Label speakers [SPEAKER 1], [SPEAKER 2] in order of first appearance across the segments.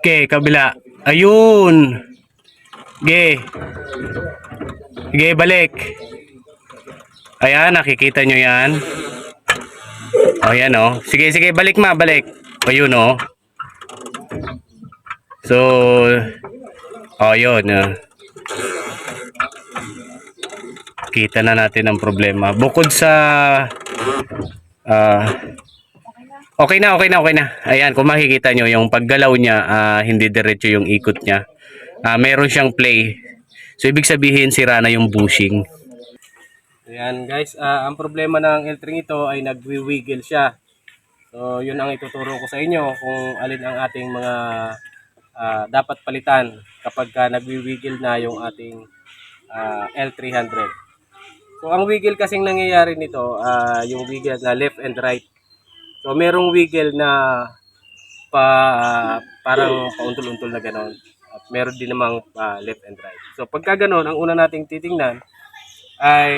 [SPEAKER 1] Okay, kabila. Ayun. Ge. Ge, balik. Ayan, nakikita nyo yan. O, yan o. Sige, sige, balik ma, balik. Ayun o. So, o, yun. ah. Kita na natin ang problema. Bukod sa... ah Okay na, okay na, okay na. Ayan, kung makikita nyo, yung paggalaw niya, ah, hindi diretso yung ikot niya. Ah, meron siyang play. So, ibig sabihin, sira na yung bushing. Ayan, guys. ah, ang problema ng L-Tring ito ay nagwi-wiggle siya. So, yun ang ituturo ko sa inyo kung alin ang ating mga ah, dapat palitan kapag ka nagwi-wiggle na yung ating ah, L300. So, ang wiggle kasing nangyayari nito, ah, yung wiggle na left and right. So merong wiggle na pa parang pauntol-untol na gano'n. At meron din namang ah, left and right. So pagka gano'n, ang una nating titingnan ay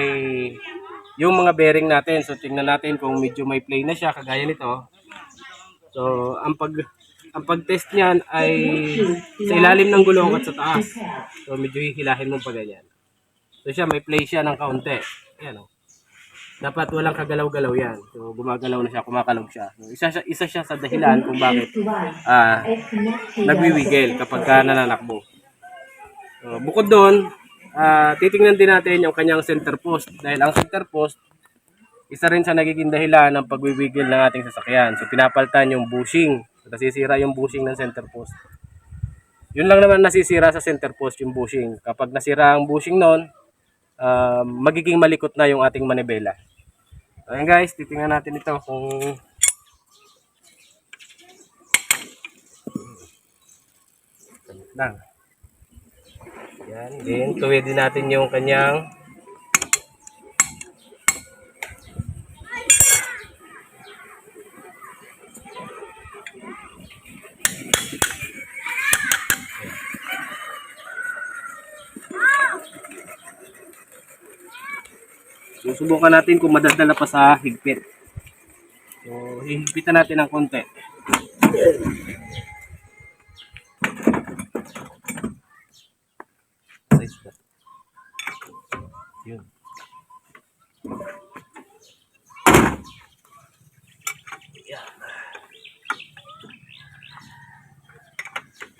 [SPEAKER 1] yung mga bearing natin. So tingnan natin kung medyo may play na siya kagaya nito. So ang pag ang pag-test niyan ay sa ilalim ng gulong at sa taas. So medyo hihilahin mo pa ganyan. So siya may play siya ng kaunti. Ayan oh dapat walang kagalaw-galaw yan. So, gumagalaw na siya, kumakalog siya. So, isa, siya, isa siya sa dahilan kung bakit ah nagwiwigil kapag ka nananakbo. So, bukod doon, ah titingnan din natin yung kanyang center post. Dahil ang center post, isa rin sa nagiging dahilan ng pagwiwigil ng ating sasakyan. So, pinapaltan yung bushing. So, nasisira yung bushing ng center post. Yun lang naman nasisira sa center post yung bushing. Kapag nasira ang bushing noon, ah, magiging malikot na yung ating manibela. Ayan guys, titingnan natin ito kung lang. Yan, din tuwidin natin yung kanyang Susubukan natin kung madadala pa sa higpit. So, hihigpitan natin ng konti. Yun. Yan.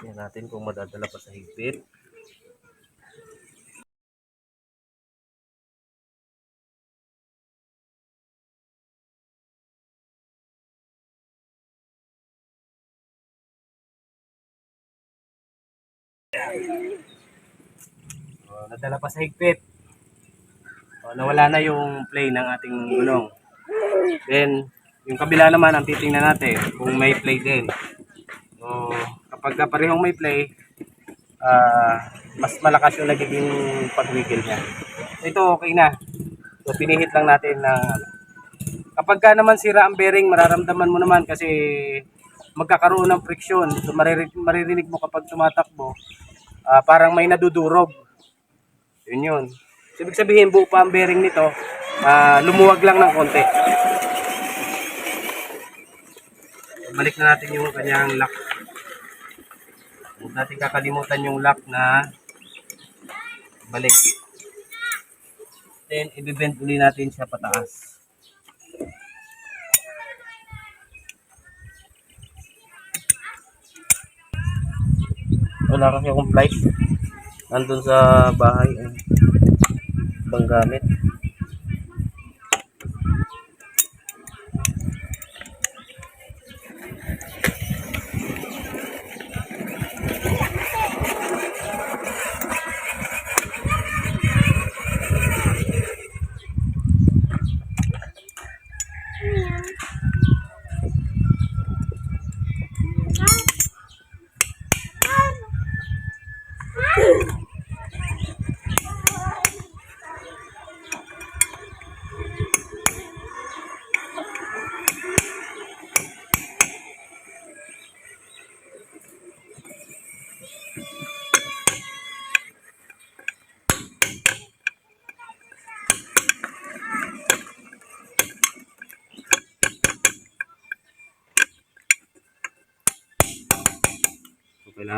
[SPEAKER 1] Tingnan natin kung madadala pa sa higpit. Oh, nadala pa sa higpit. Oh, nawala na yung play ng ating gulong. Then, yung kabila naman ang titingnan natin kung may play din. So, kapag ka parehong may play, ah, mas malakas yung nagiging pagwigil niya. Ito okay na. So, pinihit lang natin na kapag ka naman sira ang bearing, mararamdaman mo naman kasi magkakaroon ng friction. So, maririnig mo kapag tumatakbo, ah, parang may nadudurog. Yun yun. So, ibig sabihin, buo pa ang bearing nito, ah, lumuwag lang ng konti. Balik na natin yung kanyang lock. Huwag natin kakalimutan yung lock na balik. Then, ibibend uli natin siya pataas. Wala kasi akong flight. Nandun sa bahay. eh. Ibang gamit.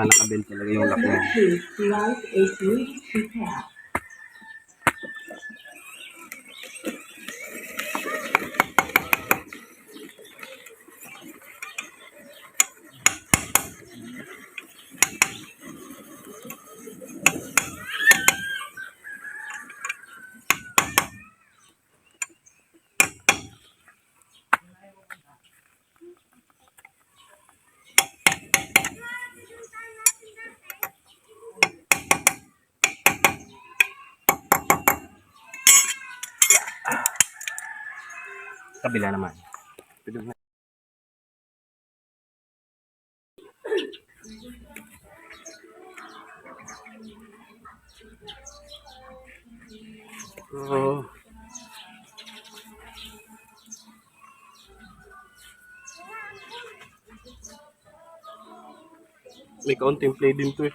[SPEAKER 1] Nakabel talaga yung lock niya. Kabila naman. Oh. May kaunting play din to eh.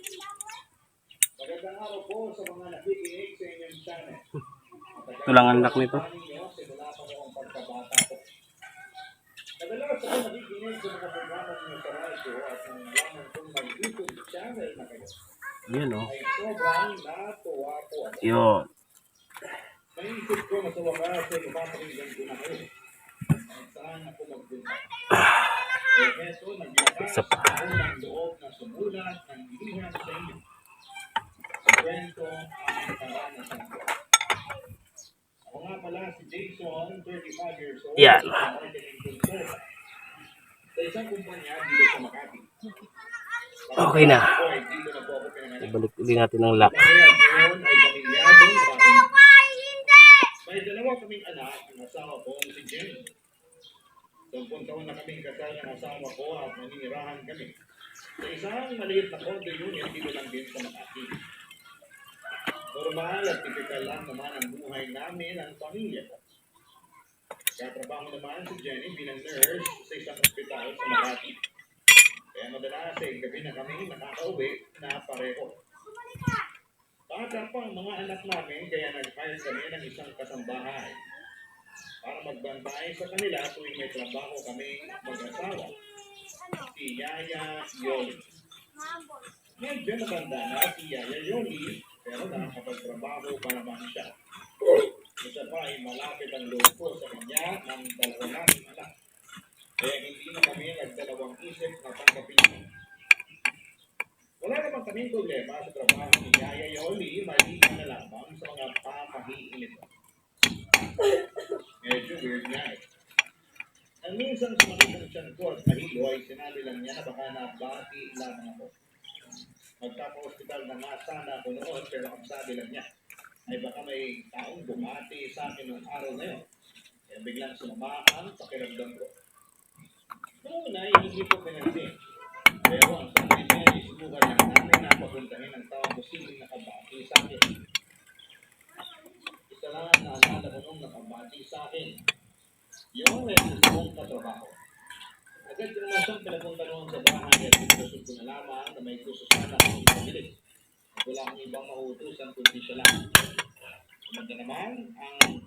[SPEAKER 2] ka ako sa
[SPEAKER 1] Ito lang ang lock nito. Yan oh. Yun. Isa pa.
[SPEAKER 3] Ako nga pala si Jason, 35 years old.
[SPEAKER 1] Yan.
[SPEAKER 3] Sa isang kumpanya dito sa Makati.
[SPEAKER 1] Okay na.
[SPEAKER 3] Ako.
[SPEAKER 1] Ibalik ulit natin ang lock.
[SPEAKER 3] May dalawa kaming anak, ang asawa ko si Jenny. Sampung taon na kaming kasal ng asawa ko at naninirahan kami. Sa isang maliit na condo unit dito lang din sa Makati. Normal at typical lang naman ang buhay namin ang pamilya. Katrabaho naman si Jenny bilang nurse sa isang ospital sa Makati. Kaya madalas ay gabi na kami nakakauwi na pareho. Bata pa ang mga anak namin kaya nag-hire kami ng isang kasambahay para magbantay sa kanila tuwing may trabaho kami mag-asawa. Si Yaya Yoli. Medyo matanda na si Yaya Yoli pero nakakapagtrabaho pa naman siya. Isa pa ay malapit ang loob ko sa kanya ng dalawa naming anak. Kaya hindi na kami nagdalawang isip na tanggapin. Wala naman kaming problema sa trabaho ni Yaya Yoli, maliban na lamang sa mga pamahiin nito. Medyo weird nga eh. Ang minsan sumakit ang tiyan ko at mahilo ay sinabi lang niya na baka nabati lamang ako. Magpapa-hospital na nga sana ako noon pero ang sabi lang niya ay baka may taong bumati sa akin noong araw na yun. Kaya biglang sumama pakiramdam ko. Noong una, hindi ko pinansin. Pero ang sabi niya, isubukan lang namin na papuntahin ang taong posibleng nakabati sa akin. Isa lang ang naalala ko nung nakabati sa akin. Yung may kong katrabaho. Agad naman siyang pinapunta noon sa bahay at pinasusun ko na lamang na may gusto sana akong ipabilis. Wala akong ibang mauutusan kundi siya lang. Kumanda naman ang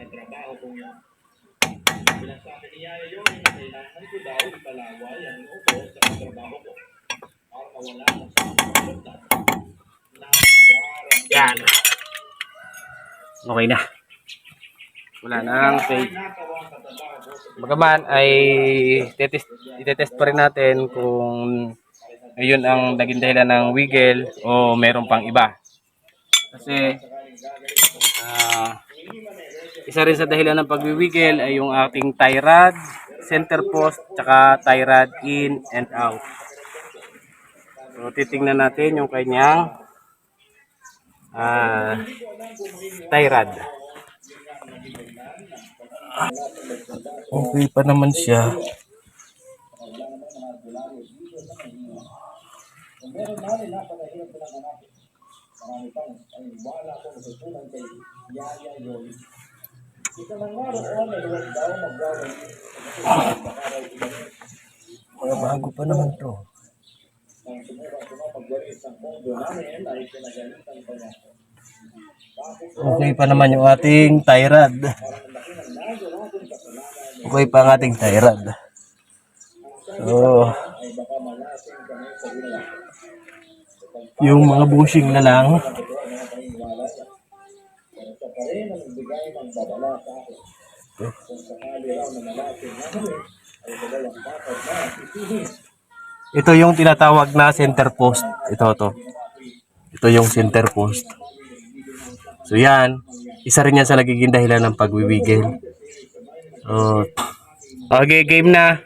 [SPEAKER 3] katrabaho kong yun. Bilang sa akin ni Yaya yun, na kailangan ko ang ko sa katrabaho ko. Para mawala ang sa aking na.
[SPEAKER 1] Yan. Okay na. Wala nang fake. Bagaman ay tetest, itetest pa rin natin kung ayun ang naging dahilan ng wiggle o meron pang iba. Kasi ah isa rin sa dahilan ng pagwiwiggle ay yung ating tie rod, center post, tsaka tie rod in and out. So titingnan natin yung kanyang ah tie rod. Okay pa naman siya. Mga bago pa naman to. Okay pa naman yung ating tie rod. Okay pa ang ating tie rod. So, yung mga bushing na lang. Ito yung tinatawag na center post. Ito to. Ito yung center post. So yan, isa rin yan sa nagiging dahilan ng pagwiwigil. So, okay, game na.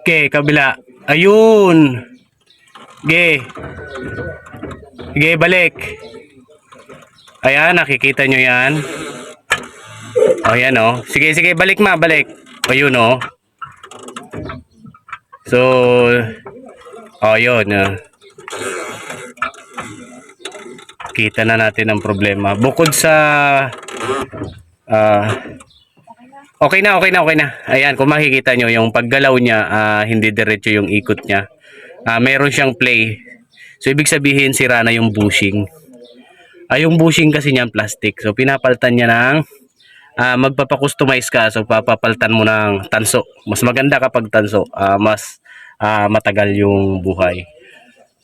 [SPEAKER 1] Okay, kabila. Ayun. Okay. Okay, balik. Ayan, nakikita nyo yan. O, yan o. Sige, sige, balik ma, balik. Ayun o. So, o, yun. ah. Kita na natin ang problema. Bukod sa... ah okay na, okay na, okay na. Ayan, kung makikita nyo, yung paggalaw niya, ah, hindi diretso yung ikot niya. Ah, meron siyang play. So, ibig sabihin, sira na yung bushing. Ah, yung bushing kasi niyan plastic. So, pinapalitan niya ng ah, magpapakustomize ka. So, papapalitan mo ng tanso. Mas maganda kapag tanso. Ah, mas ah, matagal yung buhay.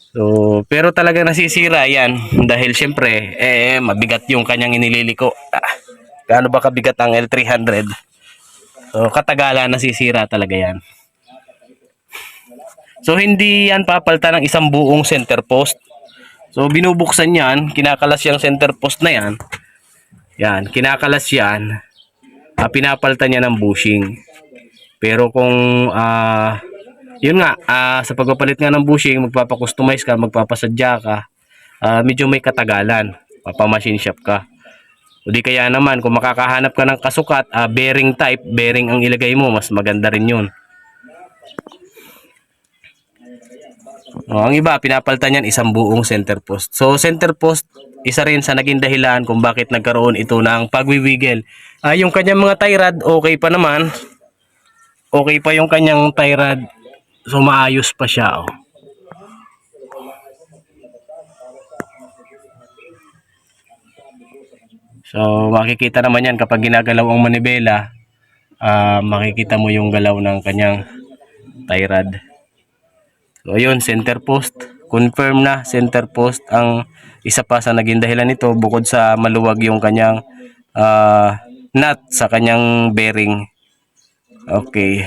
[SPEAKER 1] So, pero talaga nasisira yan dahil syempre, eh, mabigat yung kanyang inililiko. Ah, gaano ba kabigat ang L300? So, katagalan nasisira talaga yan. So, hindi yan papalitan ng isang buong center post. So, binubuksan yan, kinakalas yung center post na yan. Yan, kinakalas yan. Ah, pinapalitan niya ng bushing. Pero kung ah yun nga, ah, sa pagpapalit nga ng bushing, magpapakustomize ka, magpapasadya ka, ah, medyo may katagalan. Papamachine shop ka. O di kaya naman, kung makakahanap ka ng kasukat, ah, bearing type, bearing ang ilagay mo, mas maganda rin yun. O, ang iba, pinapalitan yan isang buong center post. So, center post, isa rin sa naging dahilan kung bakit nagkaroon ito ng pagwiwiggle. Ah, yung kanyang mga tie rod, okay pa naman. Okay pa yung kanyang tie rod. So, maayos pa siya. Oh. So, makikita naman yan kapag ginagalaw ang manibela, ah, makikita mo yung galaw ng kanyang tie rod. So, ayun, center post. Confirm na center post ang isa pa sa naging dahilan nito bukod sa maluwag yung kanyang ah, nut sa kanyang bearing. Okay.